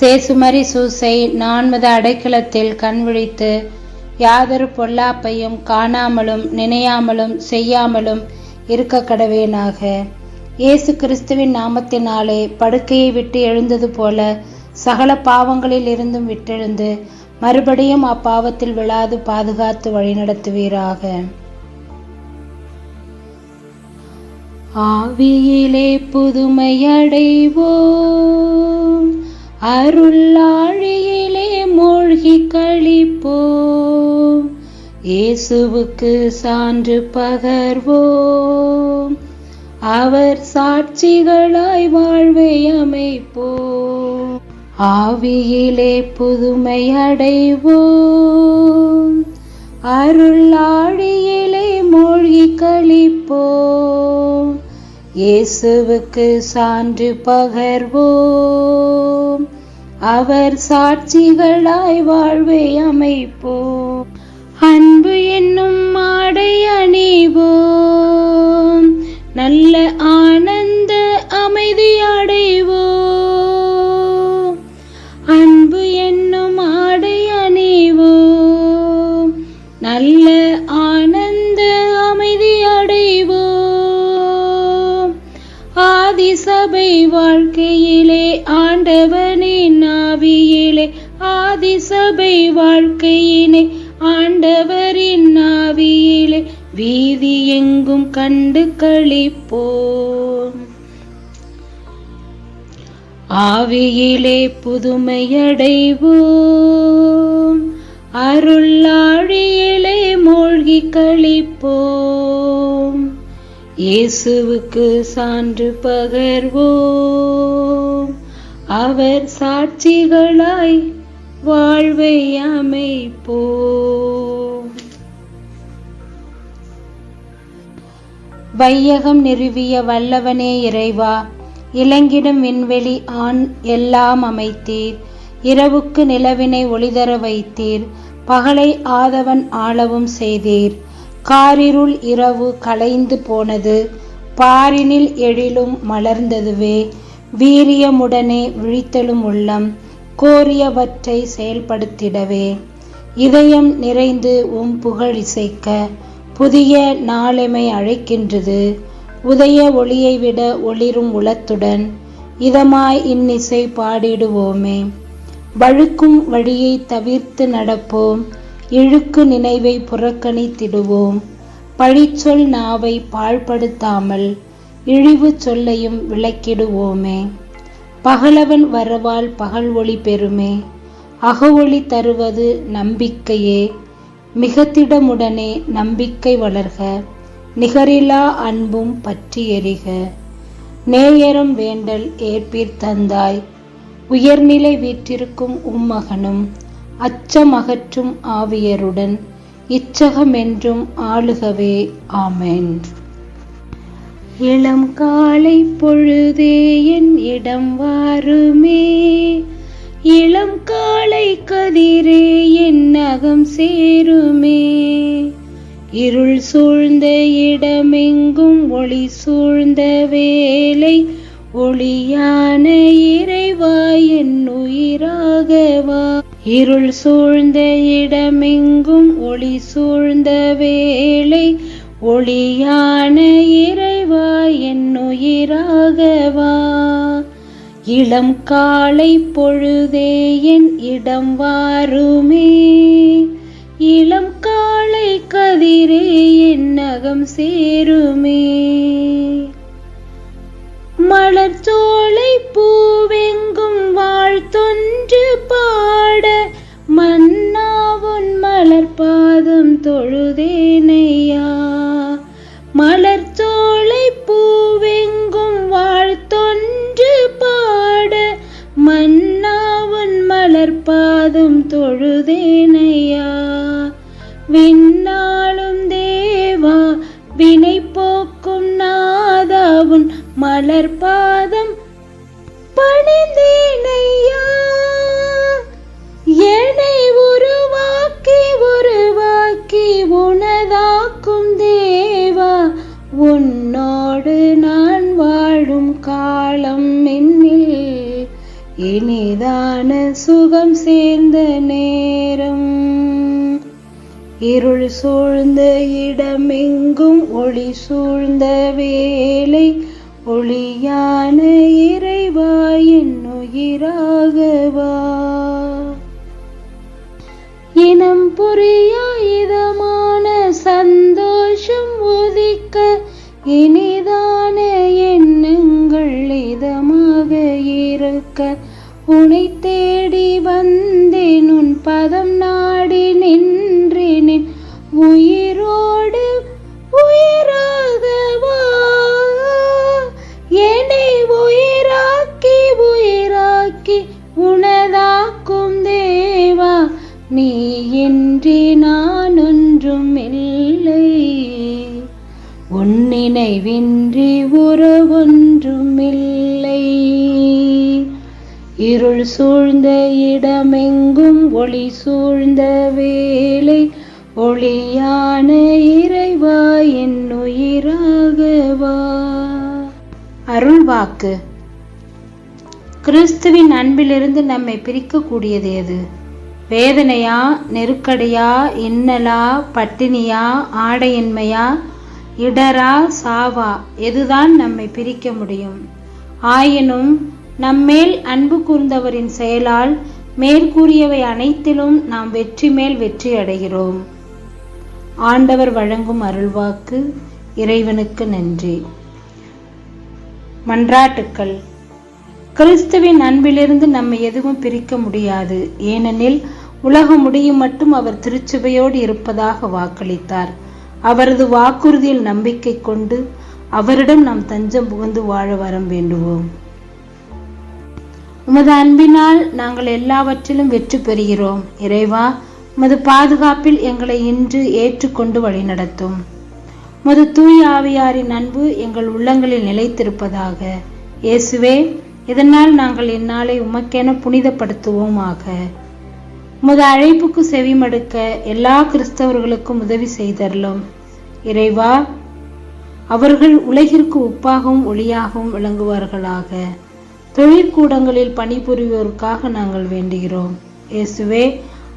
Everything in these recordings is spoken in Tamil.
சேசுமரி சூசை நான்மத அடைக்கலத்தில் கண் விழித்து யாதொரு பொல்லாப்பையும் காணாமலும் நினையாமலும் செய்யாமலும் இருக்க கடவேனாக. இயேசு கிறிஸ்துவின் நாமத்தினாலே படுக்கையை விட்டு எழுந்தது போல சகல பாவங்களில் இருந்தும் விட்டெழுந்து மறுபடியும் அப்பாவத்தில் விழாது பாதுகாத்து வழிநடத்துவீராக ஆவியிலே புதுமையடைவோ அருளாழியிலே மூழ்கி கழிப்போம் இயேசுவுக்கு சான்று பகர்வோம். அவர் சாட்சிகளாய் வாழ்வை அமைப்போம். ஆவியிலே புதுமை அடைவோம். அருளாழியிலே மூழ்கி கழிப்போம் இயேசுவுக்கு சான்று பகர்வோம். அவர் சாட்சிகளாய் வாழ்வை அமைப்போம் அன்பு என்னும் மாடை அணிவோம் நல்ல ஆனந்த அமைதி அடைவோம் அன்பு என்னும் ஆடை அணிவோம் நல்ல ஆனந்த அமைதி அடைவோம் ஆதிசபை வாழ்க்கையிலே ஆண்டவனே வாழ்க்கையினை ஆண்டவரின் ஆவியிலே வீதி எங்கும் கண்டு கழிப்போம் ஆவியிலே புதுமையடைவோம். அருளாழியிலே மூழ்கி கழிப்போம் இயேசுவுக்கு சான்று பகர்வோம். அவர் சாட்சிகளாய் வாழ்வை அமைப்போம். வையகம் நிறுவிய வல்லவனே இறைவா இலங்கிடும் விண்வெளி ஆண் எல்லாம் அமைத்தீர். இரவுக்கு நிலவினை ஒளிதர வைத்தீர். பகலை ஆதவன் ஆளவும் செய்தீர். காரிருள் இரவு கலைந்து போனது. பாரினில் எழிலும் மலர்ந்ததுவே. வீரியமுடனே விழித்தலும் உள்ளம். கோரியவற்றை செயல்படுத்திடவே. இதயம் நிறைந்து உம் புகழ் இசைக்க புதிய நாளெமை அழைக்கின்றது. உதய ஒளியை விட ஒளிரும் உளத்துடன் இதமாய் இன்னிசை பாடிடுவோமே. வழுக்கும் வழியை தவிர்த்து நடப்போம். இழுக்கு நினைவை புறக்கணித்திடுவோம். பழிச்சொல் நாவை பாழ்படுத்தாமல் இழிவு சொல்லையும் விளக்கிடுவோமே. பகலவன் வரவால் பகல் ஒளி பெறுமே. அகவொளி தருவது நம்பிக்கையே. மிகத்திடமுடனே நம்பிக்கை வளர்க. நிகரிலா அன்பும் பற்றி எரிக. நேயரம் வேண்டல் ஏற்பீர் தந்தாய். உயர்நிலை வீற்றிருக்கும் உம்மகனும் அச்சமகற்றும் ஆவியருடன் இச்சகமென்றும் ஆளுகவே. ஆமேன். இளம் காலை பொழுதே என் இடம் வாருமே. இளம் காலை கதிரே என் அகம் சேருமே. இருள் சூழ்ந்த இடமெங்கும் ஒளி சூழ்ந்த வேலை ஒளியான இறைவா என் உயிராகவா. இருள் சூழ்ந்த இடமெங்கும் ஒளி சூழ்ந்த வேலை ஒளியான இறை ராகவா இளம் காலை பொழுதே என் இடம் வாருமே. இளம் காலை கதிரே என் நகம் சேருமே. மலர் சோலை பூ உன்னோடு நான் வாழும் காலம் என்னில் இனிதான சுகம் சேர்ந்த நேரம். இருள் சூழ்ந்த இடமெங்கும் ஒளி சூழ்ந்த வேலை ஒளியான இறைவா என் உயிராகவா. இனம் புரியா இதமான சந்தோஷம் உதிக்க இனிதான எண்ணங்கள் இதமாக இருக்க. உனை தேடி வந்தேன் உன் பதம் நாடி நின்றேனின். உயிரோடு உயிராக என்னை உயிராக்கி உயிராக்கி உனதாக்கும் தேவா. நீ இன்றி நினைவின்றி உறவொன்றுமில்லை. இருள் சூழ்ந்த இடமெங்கும் ஒளி சூழ்ந்த வேலை ஒளியான இறைவா என் உயிராகவா. அருள்வாக்கு கிறிஸ்துவின் அன்பிலிருந்து நம்மை பிரிக்கக்கூடியது எது? வேதனையா நெருக்கடியா இன்னலா பட்டினியா ஆடையின்மையா இடரா சாவா எதுதான் நம்மை பிரிக்க முடியும்? ஆயினும் நம்மேல் அன்பு கூர்ந்தவரின் செயலால் மேற்கூறியவை அனைத்திலும் நாம் வெற்றி மேல் வெற்றி அடைகிறோம். ஆண்டவர் வழங்கும் அருள்வாக்கு இறைவனுக்கு நன்றி. மன்றாட்டுக்கள். கிறிஸ்துவின் அன்பிலிருந்து நம்மை எதுவும் பிரிக்க முடியாது. ஏனெனில் உலகம் முடியும் மட்டும் அவர் திருச்சபையோடு இருப்பதாக வாக்களித்தார். அவரது வாக்குறுதியில் நம்பிக்கை கொண்டு அவரிடம் நாம் தஞ்சம் புகுந்து வாழ வரம் வேண்டுவோம். உமது அன்பினால் நாங்கள் எல்லாவற்றிலும் வெற்றி பெறுகிறோம். இறைவா உமது பாதுகாப்பில் எங்களை இன்று ஏற்றுக்கொண்டு வழிநடத்தும். உமது தூய் ஆவியாரின் அன்பு எங்கள் உள்ளங்களில் நிலைத்திருப்பதாக. இயேசுவே இதனால் நாங்கள் இந்நாளை உமக்கென புனிதப்படுத்துவோமாக. உமது அழைப்புக்கு செவிமடுக்க எல்லா கிறிஸ்தவர்களுக்கும் உதவி செய்தரலும் இறைவா அவர்கள் உலகிற்கு உப்பாகவும் ஒளியாகவும் விளங்குவார்களாக. தொழிற்கூடங்களில் பணிபுரிவோருக்காக நாங்கள் வேண்டுகிறோம். இயேசுவே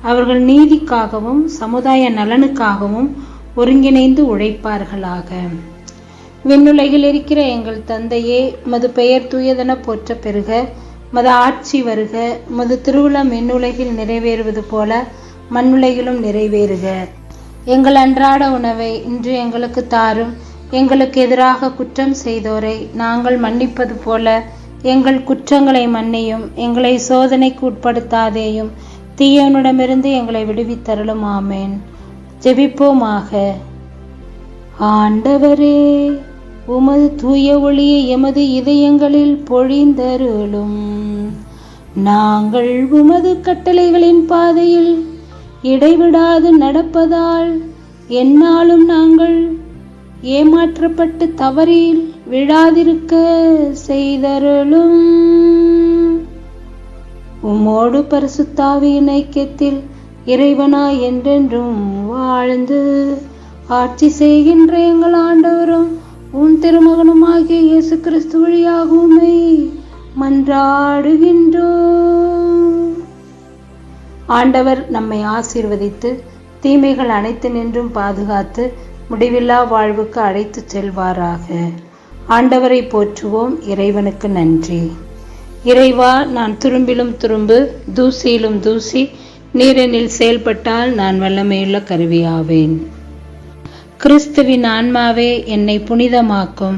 அவர்கள் நீதிக்காகவும் சமுதாய நலனுக்காகவும் ஒருங்கிணைந்து உழைப்பார்களாக. விண்ணுலகில் இருக்கிற எங்கள் தந்தையே மது பெயர் தூயதென போற்ற பெறுக. மது ஆட்சி வருக மது திருவிழா மின்னுலகில் நிறைவேறுவது போல மண்ணுலகிலும் நிறைவேறுக. எங்கள் அன்றாட உணவை இன்று எங்களுக்கு தாரும் எங்களுக்கு எதிராக குற்றம் செய்தோரை நாங்கள் மன்னிப்பது போல எங்கள் குற்றங்களை மன்னியும் எங்களை சோதனைக்கு உட்படுத்தாதேயும் தீயவனிடமிருந்து எங்களை விடுவித்தருளும் ஆமேன். ஜெபிப்போமாக. ஆண்டவரே உமது தூய ஒளியை எமது இதயங்களில் பொழிந்தருளும். நாங்கள் உமது கட்டளைகளின் பாதையில் இடைவிடாது நடப்பதால் என்னாலும் நாங்கள் ஏமாற்றப்பட்டு தவறில் விழாதிருக்க செய்தருளும். உம்மோடு பரிசுத்தாவியின் ஐக்கியத்தில் இறைவனா என்றென்றும் வாழ்ந்து ஆட்சி செய்கின்ற எங்கள் ஆண்டவரும் இயேசு கிறிஸ்து வழியாக உம்மை மன்றாடுகின்றோம் ஆண்டவர் நம்மை ஆசீர்வதித்து தீமைகள் அனைத்து நின்றும் பாதுகாத்து முடிவில்லா வாழ்வுக்கு அழைத்து செல்வாராக. ஆண்டவரை போற்றுவோம் இறைவனுக்கு நன்றி. இறைவா நான் துரும்பிலும் துரும்பு தூசியிலும் தூசி நீரெனில் செயல்பட்டால் நான் வல்லமையுள்ள கருவியாவேன். கிறிஸ்துவின் ஆன்மாவே என்னை புனிதமாக்கும்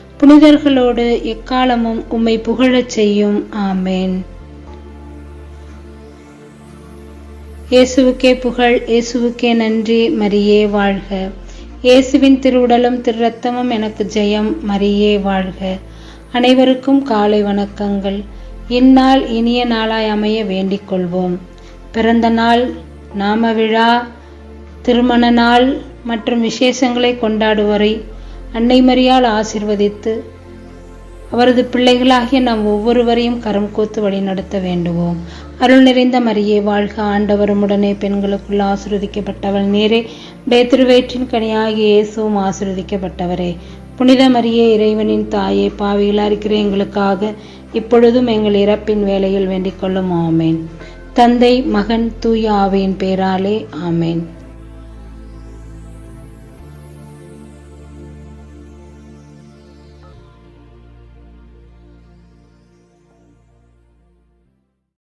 புனிதர்களோடு எக்காலமும் உம்மை புகழச் செய்யும். ஆமேன். இயேசுவுக்கே புகழ் இயேசுவுக்கே நன்றி மரியே வாழ்க. இயேசுவின் திருவுடலும் திருரத்தமும் எனக்கு ஜெயம் மரியே வாழ்க. அனைவருக்கும் காலை வணக்கங்கள். இந்நாள் இனிய நாளாய் அமைய வேண்டிக் கொள்வோம் பிறந்த நாள் நாம விழா திருமண நாள் மற்றும் விசேஷங்களை கொண்டாடுவரை அன்னை மரியால் ஆசிர்வதித்து அவரது பிள்ளைகளாகிய நாம் ஒவ்வொருவரையும் கரம் கோத்து வழி நடத்த வேண்டுவோம். அருள் நிறைந்த மரியே வாழ்க ஆண்டவரும் உடனே பெண்களுக்குள் ஆசிர்வதிக்கப்பட்டவள் நேரே. உடைய திருவேற்றின் கனியாகிய இயேசுவும் ஆசிர்வதிக்கப்பட்டவரே. புனித மரியே இறைவனின் தாயே பாவிகளா இருக்கிற எங்களுக்காக இப்பொழுதும் எங்கள் இறப்பின் வேலையில் வேண்டிக் கொள்ளும். ஆமேன். தந்தை மகன் தூய ஆவையின் பேராலே. ஆமேன்.